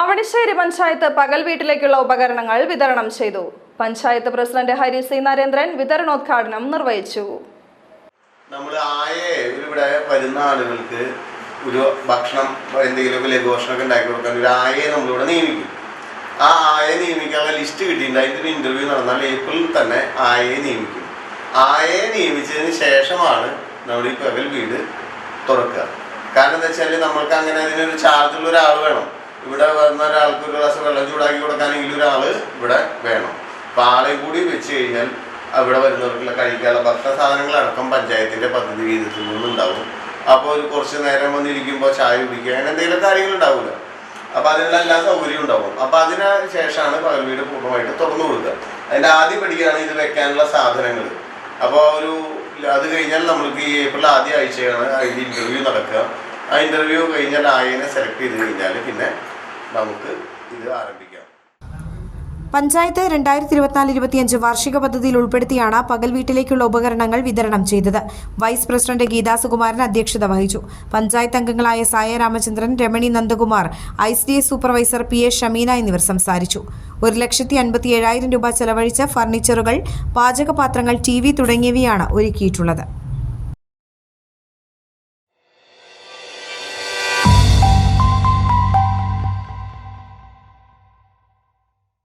അവണിശ്ശേരി പഞ്ചായത്ത് പകൽ വീട്ടിലേക്കുള്ള ഉപകരണങ്ങൾ വിതരണം ചെയ്തു. പഞ്ചായത്ത് പ്രസിഡന്റ് ഹരി സി നരേന്ദ്രൻ വിതരണോദ്ഘാടനം നിർവഹിച്ചു. നമ്മൾ ആയെ ഇവിടെ വരുന്ന ആളുകൾക്ക് ഒരു ഭക്ഷണം എന്തെങ്കിലുമൊക്കെ ലഘുഭക്ഷണമൊക്കെ ഉണ്ടാക്കി കൊടുക്കാൻ ഒരു ആയെ നമ്മളിവിടെ നിയമിക്കും. ആ ആയെ നിയമിക്കാനുള്ള ലിസ്റ്റ് കിട്ടിയിട്ടുണ്ട്. അതിന്റെ ഒരു ഇന്റർവ്യൂ നടന്നാൽ ഏപ്രിലിൽ തന്നെ ആയെ നിയമിക്കും. ആയെ നിയമിച്ചതിന് ശേഷമാണ് നമ്മൾ ഈ പകൽ വീട് തുറക്കുക. കാരണം എന്താ വെച്ചാൽ നമ്മൾക്ക് അങ്ങനെ അതിനൊരു ചാർജുള്ള ഒരാൾ വേണം. ഇവിടെ വന്ന ഒരാൾക്ക് ഒരു ഗ്ലാസ് വെള്ളം ചൂടാക്കി കൊടുക്കാനെങ്കിലും ഒരാൾ ഇവിടെ വേണം. അപ്പോൾ ആളെ കൂടി വെച്ച് കഴിഞ്ഞാൽ അവിടെ വരുന്നവർക്കുള്ള കഴിക്കാനുള്ള ഭക്ഷണ സാധനങ്ങളടക്കം പഞ്ചായത്തിന്റെ പദ്ധതി വീതത്തിൽ നിന്നുണ്ടാവും അപ്പോൾ ഒരു കുറച്ച് നേരം വന്നിരിക്കുമ്പോൾ ചായ കുടിക്കുക അങ്ങനെ എന്തെങ്കിലും കാര്യങ്ങൾ ഉണ്ടാവില്ല അപ്പോൾ അതിനുള്ള എല്ലാ സൗകര്യവും ഉണ്ടാവും. അപ്പോൾ അതിന് ശേഷമാണ് പകൽ വീട് പൂർണമായിട്ട് തുറന്നു കൊടുക്കുക. അതിന്റെ ആദ്യ പടിയാണ് ഇത് വെക്കാനുള്ള സാധനങ്ങൾ. അപ്പോൾ ഒരു അത് കഴിഞ്ഞാൽ നമ്മൾക്ക് ഈ ഏപ്രിൽ ആദ്യ ആഴ്ചയാണ് അതിന്റെ ഇന്റർവ്യൂ നടക്കുക. ആ ഇന്റർവ്യൂ കഴിഞ്ഞാൽ ആയനെ സെലക്ട് ചെയ്ത് കഴിഞ്ഞാൽ പിന്നെ നമുക്ക് ഇത് ആരംഭിക്കാം. പഞ്ചായത്ത് രണ്ടായിരത്തി ഇരുപത്തിനാല് ഇരുപത്തിയഞ്ച് വാർഷിക പദ്ധതിയിൽ ഉൾപ്പെടുത്തിയാണ് പകൽ വീട്ടിലേക്കുള്ള ഉപകരണങ്ങൾ വിതരണം ചെയ്തത്. വൈസ് പ്രസിഡന്റ് ഗീതാ സുകുമാരൻ അധ്യക്ഷത വഹിച്ചു. പഞ്ചായത്ത് അംഗങ്ങളായ Saya Ramachandran Ramani Nandakumar I C S supervisor P S Shameena എന്നിവർ സംസാരിച്ചു. ഒരു ലക്ഷത്തി അൻപത്തി ഏഴായിരം രൂപ ചെലവഴിച്ച ഫർണിച്ചറുകൾ പാചകപാത്രങ്ങൾ ടി വി തുടങ്ങിയവയാണ് ഒരുക്കിയിട്ടുള്ളത്.